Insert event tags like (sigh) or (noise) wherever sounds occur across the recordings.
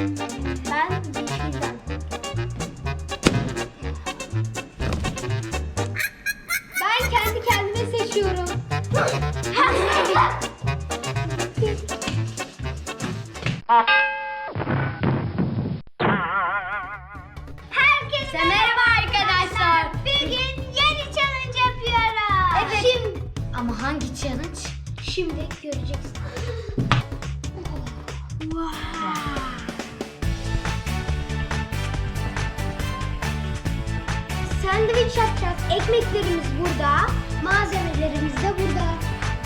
Ben yeşilden. Ben kendi kendime seçiyorum. Herkese merhaba arkadaşlar. Bugün yeni challenge yapıyoruz. Evet. Şimdi ama hangi challenge? Şimdi göreceksin. Sandviç yapacağız. Ekmeklerimiz burada, malzemelerimiz de burada.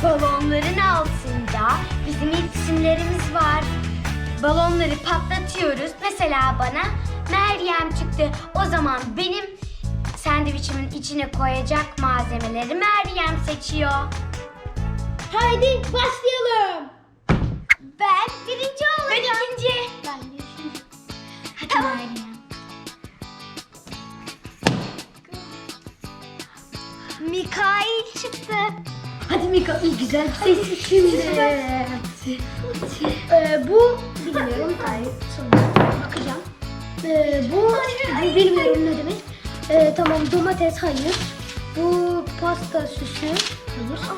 Balonların altında bizim isimlerimiz var. Balonları patlatıyoruz. Mesela bana Meryem çıktı. O zaman benim sandviçimin içine koyacak malzemeleri Meryem seçiyor. Haydi başlayalım. Ben birinci olacağım. Ben ikinci. Ben de üçüncü. Hadi tamam. Meryem. Mikail çıktı. Hadi Mikail güzel bir ses şimdi. ee, bu bilmiyorum. Hayır. Sonra bakacağım. Ee, bu bu bilmiyorum ne demek. Ee, tamam domates hayır. Bu pasta süsü hayır.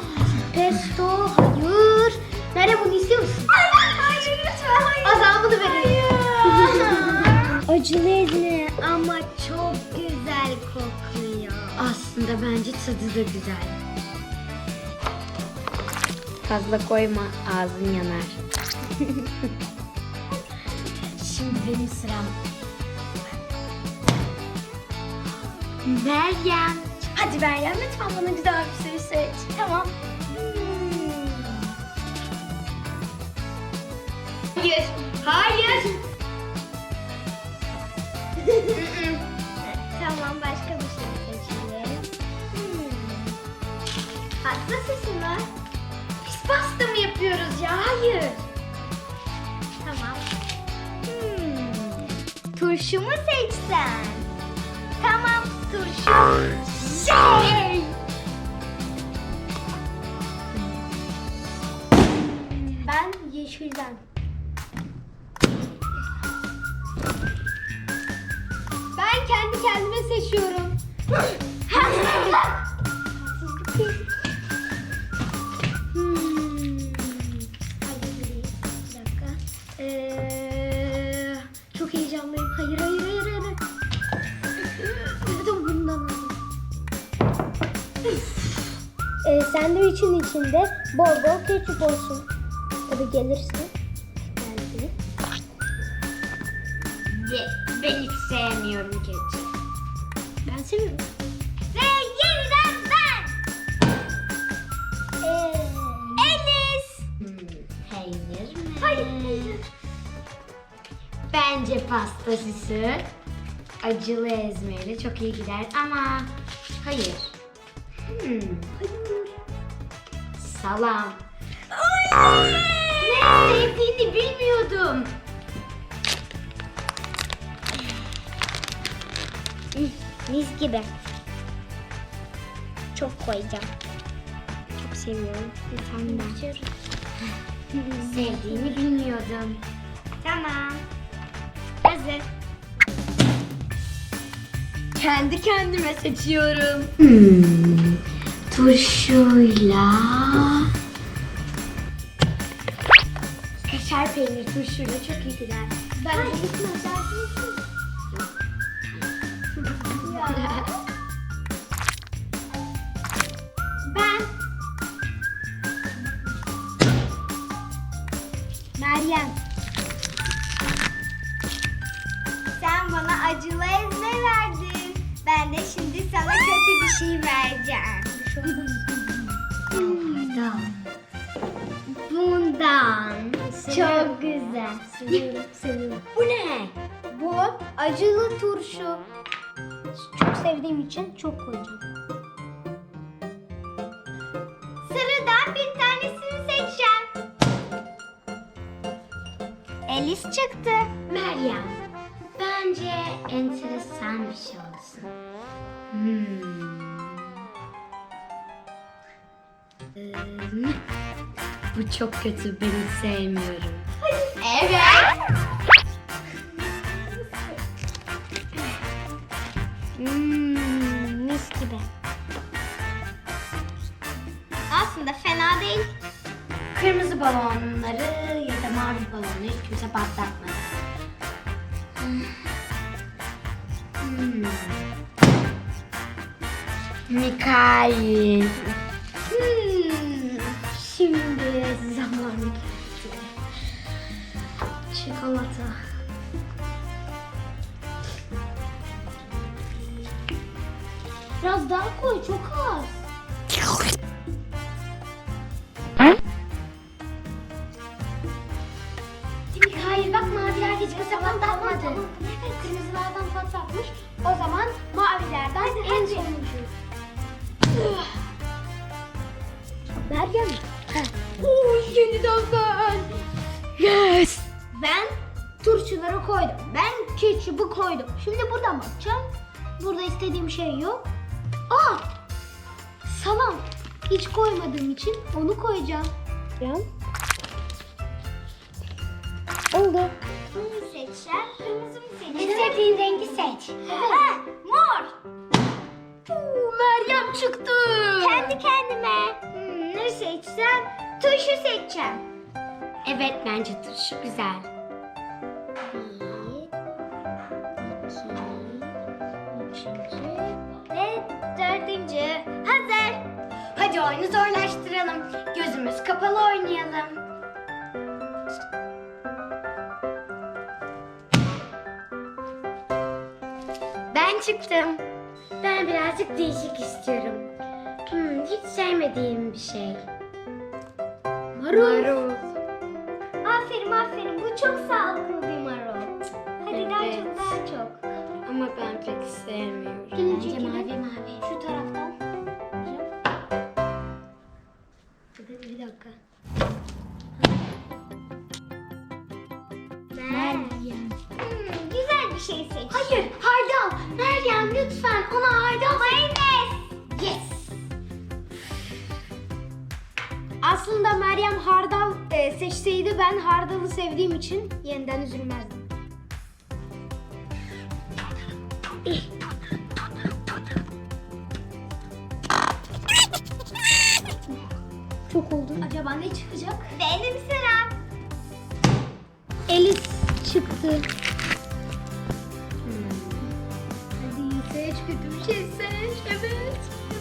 Aslında bence tadı da güzel. Fazla koyma ağzın yanar. (laughs) Şimdi benim sıram. Meryem. Hadi Meryem lütfen bana güzel bir şey seç. Tamam. Hayır. Hayır. (laughs) tamam başka bir Pasta sesi mi? Biz pasta mı yapıyoruz ya? Hayır. Tamam. Hmm. Turşu mu seçsen? Tamam turşu. Şey. Ben yeşilden. Ben kendi kendime seçiyorum. Heyecanlıyım. Hayır hayır hayır hayır. Tamam bundan alayım. Ee, sandviçin içinde bol bol ketçap olsun. Tabii gelirse. Geldi. Ben hiç sevmiyorum ketçap. Ben seviyorum. Bence pasta süsü acılı ezmeyle çok iyi gider ama hayır. Hmm, Hayır. salam. Ne sevdiğini bilmiyordum. Mis gibi. Çok koyacağım. Çok seviyorum. Tane daha. Sevdiğini bilmiyordum. Tamam. Hazır. Kendi kendime seçiyorum. Hmm, turşuyla... Kaşar peynir turşuyla çok iyi gider. Ben de gitmez. Ben Meryem. Bana acılı ezme verdin. Ben de şimdi sana kötü bir şey vereceğim. Bundan. Bundan. Çok güzel. Seviyorum, seviyorum. Bu ne? Bu acılı turşu. Çok sevdiğim için çok koyacağım. Sıradan bir tanesini seçeceğim. Elis çıktı. Meryem. Bence enteresan bir şey olsun. Hmm. Hmm. Bu çok kötü. Ben hiç sevmiyorum. Evet. Hmm, mis gibi. Aslında fena değil. Kırmızı balonları ya da mavi balonları hiç kimse patlatmadı. Hmm. Mikail. Hmm, şimdi zamanı geldi. Çikolata. Biraz daha koy, çok az. Meryem. Oo, yeniden ben. Yes. Ben turşuları koydum. Ben ketçupu koydum. Şimdi buradan bakacağım. Burada istediğim şey yok. Aa! Salam. Hiç koymadığım için onu koyacağım. Oldu. Bunu seçeceğim. Kırmızı mı seçeceğim? İstediğin rengi seç. (laughs) Ha, mor. Oo, Meryem çıktı. Kendi kendime. Ne seçsem? Turşu seçeceğim. Evet bence turşu güzel. Bir, iki, üçüncü ve dördüncü. Hazır. Hadi oyunu zorlaştıralım. Gözümüz kapalı oynayalım. Ben çıktım. Ben birazcık değişik istiyorum. Sevmediğim bir şey. Marul. Aferin aferin. Bu çok sağlıklı bir marul. Hadi daha Evet. çok daha çok. Ama ben pek sevmiyorum. Bence Bence mavi mavi. Şu taraftan. Bir dakika. Meryem. Hmm, güzel bir şey seç. Hayır, hardal. Meryem lütfen ona hardal. Seçseydi ben hardalı sevdiğim için yeniden üzülmezdim. Çok oldu. Acaba ne çıkacak? Benim sıram. Elis çıktı. Hadi seç kötü bir şey seç. Evet.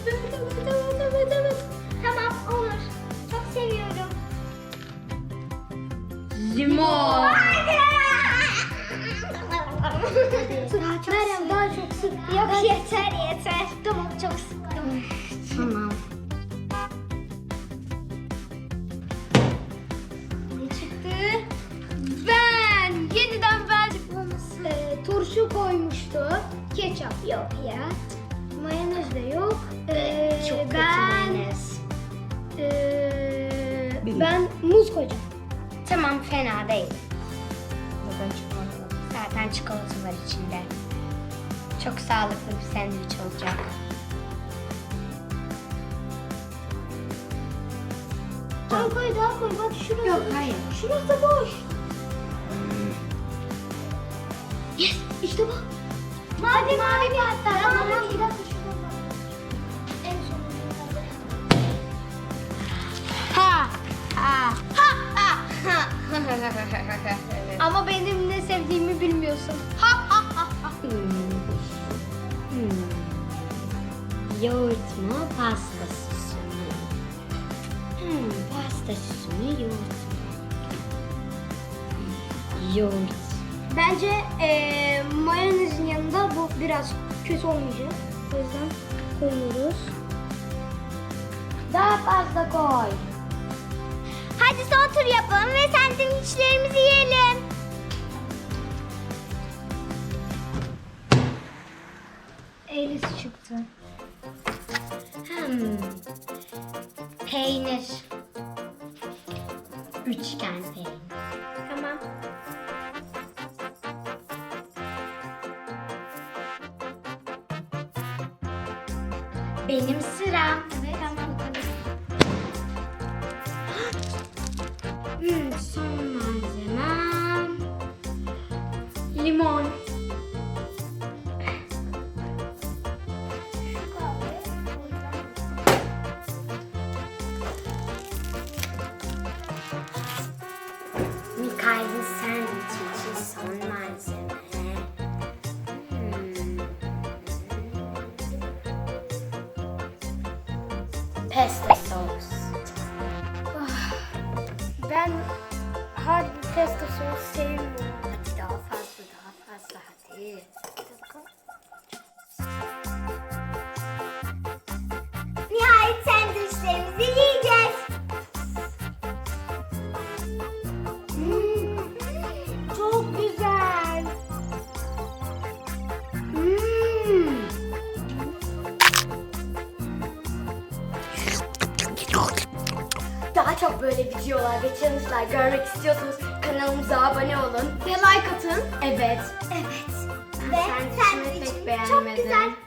Evet, evet, evet, evet, evet. Limon. Meryem daha çok sık. Yok yeter yeter. Tamam çok sıktım. Tamam. Ne çıktı? Ben. Yeniden ben. Ee, turşu koymuştu. Ketçap yok ya. Mayonez de yok. Ee, Çok kötü ben, mayonez. ee, ben muz koyacağım. Tamam fena değil. Zaten çikolata var içinde. Çok sağlıklı bir sandviç olacak. Daha koy daha koy. Bak şurası. Yok hayır. Şurası boş. Yes işte bu. Mavi mavi bir hatta. Tamam, Tamam. bir dakika şuradan bak. En sonunda. Ha! Ha! (laughs) Ama benim ne sevdiğimi bilmiyorsun. Yoğurt mu, pasta sosu mu? Hmm, pasta sosu mu, yoğurt mu? Yoğurt. Bence eee mayonezin yanında bu biraz kötü olmayacak. O yüzden koyuyoruz. Daha fazla koy. Hadi son tur yapalım ve sandviçlerimizi yiyelim. Elis çıktı. Hmm. Peynir. Üçgen peynir. Tamam. Benim Ayrı sandviç için son malzeme. Hmm. Pesto sos. Ah, ben hard pesto sos sevmiyorum. Daha çok böyle videolar ve challenge'lar görmek istiyorsanız kanalımıza abone olun ve like atın. Evet. Evet. Ve sandviçimi pek sandviçim çok beğenmedim. güzel.